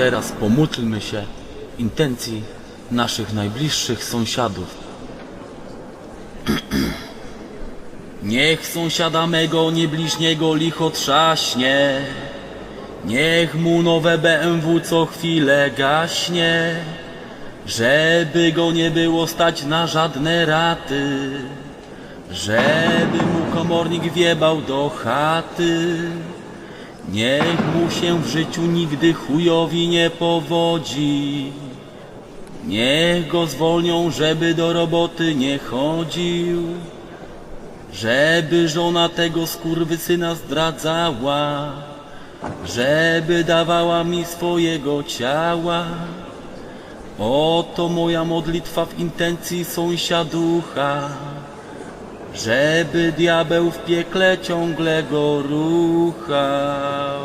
teraz pomódlmy się intencji naszych najbliższych sąsiadów. Niech sąsiada mego niebliźniego licho trzaśnie, niech mu nowe BMW co chwilę gaśnie, żeby go nie było stać na żadne raty, żeby mu komornik wiebał do chaty. Niech mu się w życiu nigdy chujowi nie powodzi. Niech go zwolnią, żeby do roboty nie chodził. Żeby żona tego skurwysyna zdradzała. Żeby dawała mi swojego ciała. Oto moja modlitwa w intencji sąsiaducha. Żeby diabeł w piekle ciągle go ruchał.